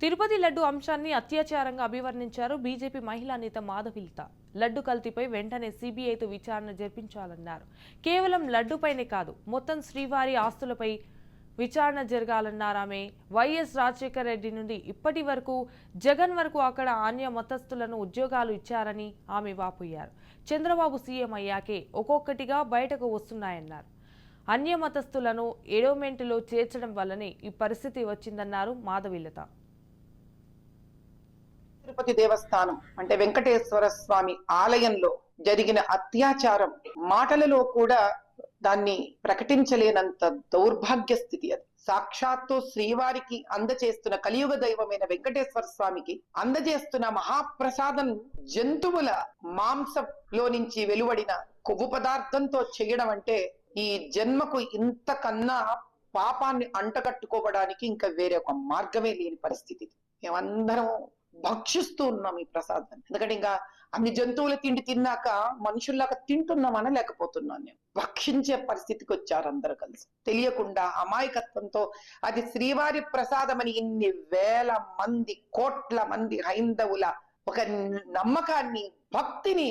తిరుపతి లడ్డు అంశాన్ని అత్యాచారంగా అభివర్ణించారు బీజేపీ మహిళా నేత మాధవిలత. లడ్డు కల్తీపై వెంటనే సీబీఐతో విచారణ జరిపించాలన్నారు. కేవలం లడ్డుపైనే కాదు మొత్తం శ్రీవారి ఆస్తులపై విచారణ జరగాలన్నారు ఆమె. వైఎస్ రాజశేఖర రెడ్డి నుండి ఇప్పటి వరకు జగన్ వరకు అక్కడ అన్య మతస్థులను ఉద్యోగాలు ఇచ్చారని ఆమె వాపోయారు. చంద్రబాబు సీఎం అయ్యాకే ఒక్కొక్కటిగా బయటకు వస్తున్నాయన్నారు. అన్య మతస్థులను ఎడోమెంట్లో చేర్చడం వల్లనే ఈ పరిస్థితి వచ్చిందన్నారు మాధవిలత. తిరుపతి దేవస్థానం అంటే వెంకటేశ్వర స్వామి ఆలయంలో జరిగిన అత్యాచారం మాటలలో కూడా దాన్ని ప్రకటించలేనంత దౌర్భాగ్య స్థితి అది. సాక్షాత్తు శ్రీవారికి అందచేస్తున్న కలియుగ దైవమైన వెంకటేశ్వర స్వామికి అందజేస్తున్న మహాప్రసాదం జంతువుల మాంసంలో నుంచి వెలువడిన కొవ్వు పదార్థంతో చేయడం అంటే ఈ జన్మకు ఇంతకన్నా పాపాన్ని అంటగట్టుకోవడానికి ఇంకా వేరే ఒక మార్గమే లేని పరిస్థితి మేమందరం భక్షిస్తూ ఉన్నాం ఈ ప్రసాదాన్ని. ఎందుకంటే ఇంకా అన్ని జంతువుల తిండి తిన్నాక మనుషుల్లాగా తింటున్నామని లేకపోతున్నాను నేను భక్షించే పరిస్థితికి వచ్చారు అందరు కలిసి. తెలియకుండా అమాయకత్వంతో అది శ్రీవారి ప్రసాదమని ఇన్ని వేల మంది కోట్ల మంది హైందవుల ఒక నమ్మకాన్ని భక్తిని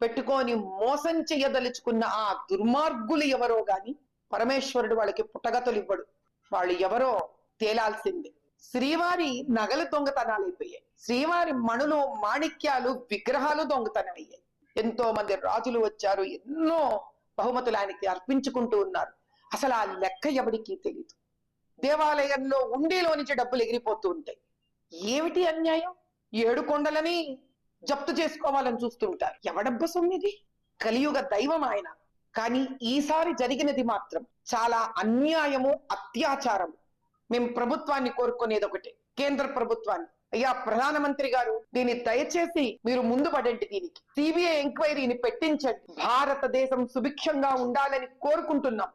పెట్టుకొని మోసం చేయదలుచుకున్న ఆ దుర్మార్గులు ఎవరో గాని పరమేశ్వరుడు వాళ్ళకి పుట్టగతులు ఇవ్వడు. వాళ్ళు ఎవరో తేలాల్సిందే. శ్రీవారి నగలు దొంగతనాలు అయిపోయాయి. శ్రీవారి మణులు మాణిక్యాలు విగ్రహాలు దొంగతనం అయ్యాయి ఎంతో మంది రాజులు వచ్చారు ఎన్నో బహుమతులు ఆయనకి అర్పించుకుంటూ ఉన్నారు. అసలు ఆ లెక్క ఎవరికి తెలియదు దేవాలయంలో ఉండేలో నుంచి డబ్బులు ఎగిరిపోతూ ఉంటాయి. ఏమిటి అన్యాయం? ఏడు కొండలని జప్తు చేసుకోవాలని చూస్తుంటారు ఎవడబ్బ సొమ్మిది? కలియుగ దైవం ఆయన. కానీ ఈసారి జరిగినది మాత్రం చాలా అన్యాయము అత్యాచారము. మేము ప్రభుత్వాన్ని కోరుకునేది ఒకటి కేంద్ర ప్రభుత్వాన్ని. అయ్యా ప్రధానమంత్రి గారు దీన్ని దయచేసి మీరు ముందు పడండి దీనికి. సిబిఐ ఎంక్వైరీని పెట్టించండి. భారతదేశం సుభిక్షంగా ఉండాలని కోరుకుంటున్నాం.